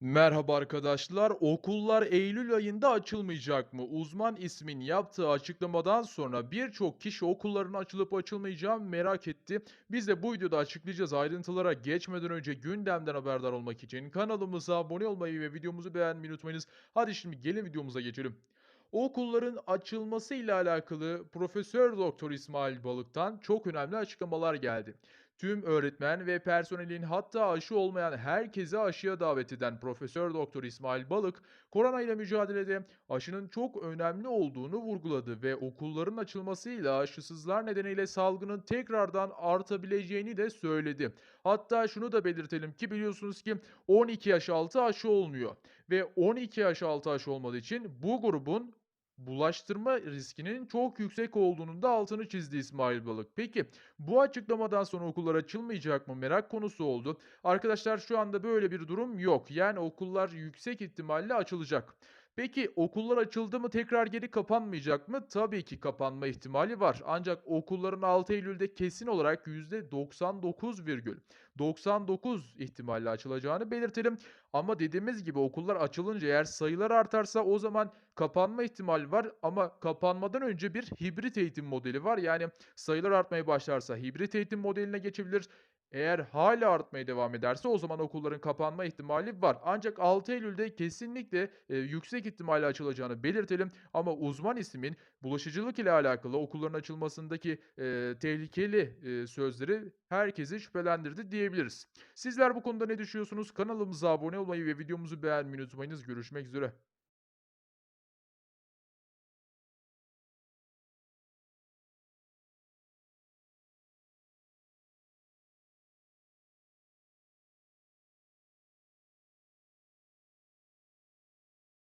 Merhaba arkadaşlar. Okullar Eylül ayında açılmayacak mı? Uzman ismin yaptığı açıklamadan sonra birçok kişi okulların açılıp açılmayacağını merak etti. Biz de bu videoda açıklayacağız. Ayrıntılara geçmeden önce gündemden haberdar olmak için kanalımıza abone olmayı ve videomuzu beğenmeyi unutmayınız. Hadi şimdi gelin videomuza geçelim. Okulların açılması ile alakalı Profesör Doktor İsmail Balık'tan çok önemli açıklamalar geldi. Tüm öğretmen ve personelin hatta aşı olmayan herkese aşıya davet eden Profesör Doktor İsmail Balık, korona ile mücadelede aşının çok önemli olduğunu vurguladı ve okulların açılmasıyla aşısızlar nedeniyle salgının tekrardan artabileceğini de söyledi. Hatta şunu da belirtelim ki biliyorsunuz ki 12 yaş altı aşı olmuyor ve 12 yaş altı aşı olmadığı için bu grubun bulaştırma riskinin çok yüksek olduğunun da altını çizdi İsmail Balık. Peki bu açıklamadan sonra okullar açılmayacak mı merak konusu oldu. Arkadaşlar şu anda böyle bir durum yok. Yani okullar yüksek ihtimalle açılacak. Peki okullar açıldı mı tekrar geri kapanmayacak mı? Tabii ki kapanma ihtimali var. Ancak okulların 6 Eylül'de kesin olarak %99,99 ihtimalle açılacağını belirtelim. Ama dediğimiz gibi okullar açılınca eğer sayılar artarsa o zaman kapanma ihtimali var ama kapanmadan önce bir hibrit eğitim modeli var. Yani sayılar artmaya başlarsa hibrit eğitim modeline geçebilir. Eğer hala artmaya devam ederse o zaman okulların kapanma ihtimali var. Ancak 6 Eylül'de kesinlikle e, yüksek ihtimalle açılacağını belirtelim. Ama uzman ismin bulaşıcılık ile alakalı okulların açılmasındaki e, tehlikeli e, sözleri herkesi şüphelendirdi diyebiliriz. Sizler bu konuda ne düşünüyorsunuz? Kanalımıza abone olmayı ve videomuzu beğenmeyi unutmayınız. Görüşmek üzere.